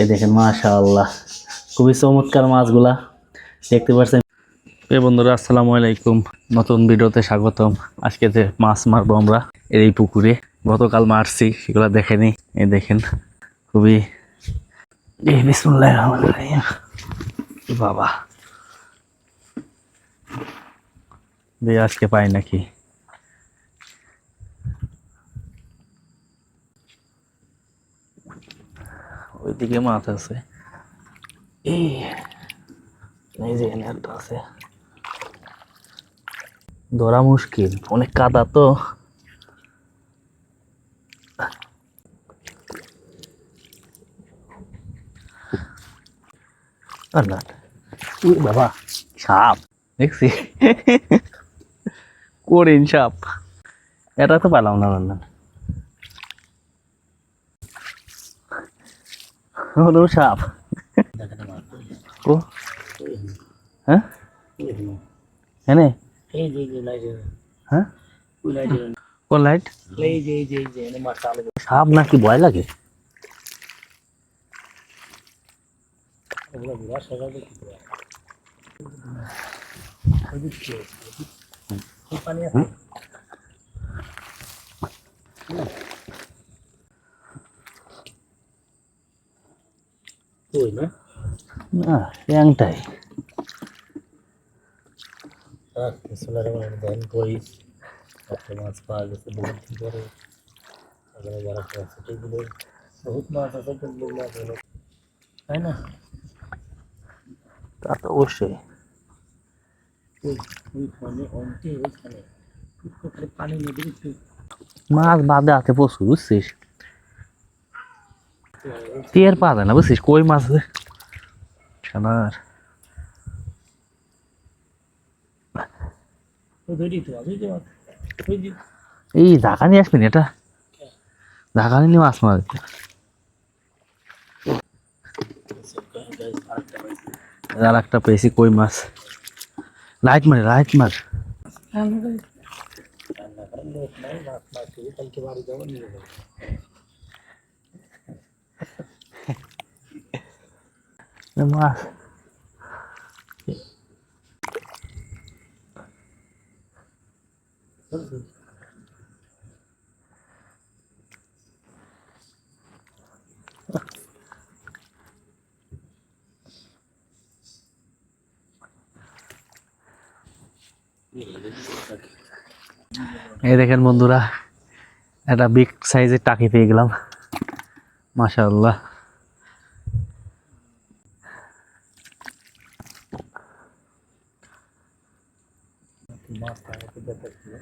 এই দেখেন, মাশাআল্লাহ। খুবই চমৎকার মাছগুলা। দেখতে পাচ্ছেন? এ বন্ধুরা, আসসালামু আলাইকুম। নতুন ভিডিওতে স্বাগতম। আজকে যে মাছ মারবো আমরা এই পুকুরে। গতকাল মারছি, সেগুলো দেখেনি। এই দেখেন, খুবই বাবা। দিয়ে আজকে পাই নাকি? ওইদিকে মাছ আছে। এই যে এখানে একটা আছে। ধরা মুশকিল অনেক কাদা তো। আর না উই বাবা সাপ। দেখছি। করিন সাপ। এটা তো পালাম না না। হলো সাপ। ও হ্যাঁ? এনে? হ্যাঁ? কোন লাইট সাপ নাকি ভয় লাগে? পানি আছে ওই না? না ট্যাংটাই আর সোলার মানে দেন কই একটা মাছ পাওয়া গেছে বহুত দিন পরে ওখানে যারা সেগুলো বহুত মাছ আছে কিন্তু মাছ হলো। তাই না? তা তো অবশ্যই। মাছ বাদে আছে প্রচুর বুঝছিস? টের পাওয়া যায় না বুঝছিস? কই মাছ যে এই ঢাকা নিয়ে আসবি না এটা? ঢাকা নিয়ে মাছ মাছ। আর একটা পেয়েছি কই মাছ? লাইট মারে লাইট মার। রান্না করার লোক নাই মাছ মাছ কালকে বাড়ি যাব নিয়ে যাব। এ মাছ এই দেখেন বন্ধুরা একটা বিগ সাইজের টাকি পেয়ে গেলাম। মাশাআল্লাহ। মাছ খাওয়া তো ব্যাপার ছিল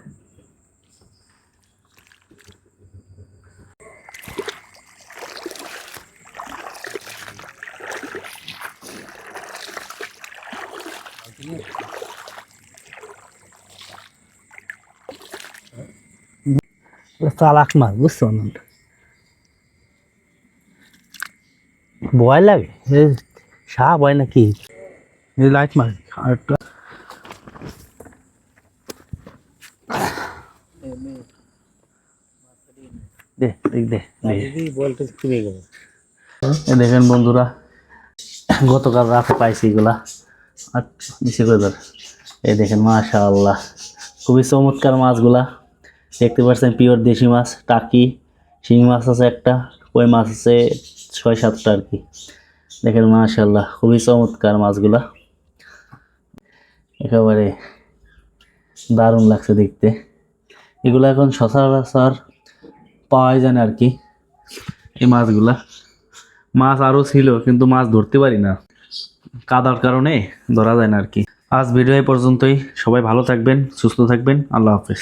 চালাক মাছ বুঝছ না ভয় লাগে এ সাপ হয় নাকি এই লাইট মার আর দেখেন বন্ধুরা গতকাল রাতে পাইছি এগুলা। নিচে করে ধর। এই দেখেন মাশাআল্লাহ। খুবই চমৎকার মাছগুলা। দেখতে পাচ্ছেন পিওর দেশি মাছ টাকি শিং মাছ আছে একটা কই মাছ আছে ছয় সাতটা আর কি। দেখেন মাশাআল্লাহ খুবই চমৎকার মাছগুলা। একেবারে দারুণ লাগছে দেখতে। এগুলো এখন সচরাচর পাওয়াই যায় না আর কি, এই মাছগুলা। মাছ আরও ছিল, কিন্তু মাছ ধরতে পারি না। কাদার কারণে ধরা যায় না আর কি। আজ ভিডিও এই পর্যন্তই। সবাই ভালো থাকবেন, সুস্থ থাকবেন। আল্লাহ হাফেজ।